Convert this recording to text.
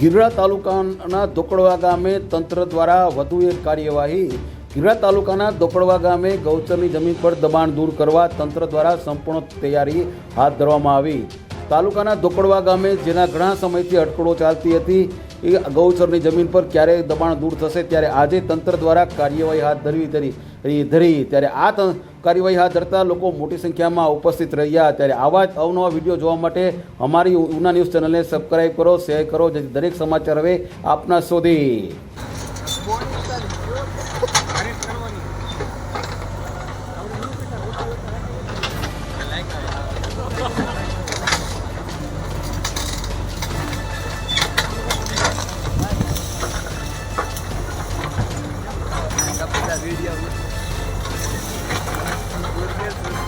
ગિરડા તાલુકાના ધોકડવા ગામે તંત્ર દ્વારા વધુ એક કાર્યવાહી. ગિરડા તાલુકાના ધોકડવા ગામે ગૌચરની જમીન પર દબાણ દૂર કરવા તંત્ર દ્વારા સંપૂર્ણ તૈયારી હાથ ધરવામાં આવી. તાલુકાના ધોકડવા ગામે જેના ઘણા સમયથી અટકળો ચાલતી હતી, એ ગૌચરની જમીન પર ક્યારે દબાણ દૂર થશે ત્યારે આજે તંત્ર દ્વારા કાર્યવાહી હાથ ધરવી ધરી ધરી ત્યારે આ કાર્યવાહી હાથ ધરતા લોકો મોટી સંખ્યામાં ઉપસ્થિત રહ્યા ત્યારે આવા જ અવનવા વીડિયો જોવા માટે અમારી ઉના ન્યૂઝ ચેનલને સબસ્ક્રાઈબ કરો, શેર કરો, જેથી દરેક સમાચાર હવે આપના શોધી video.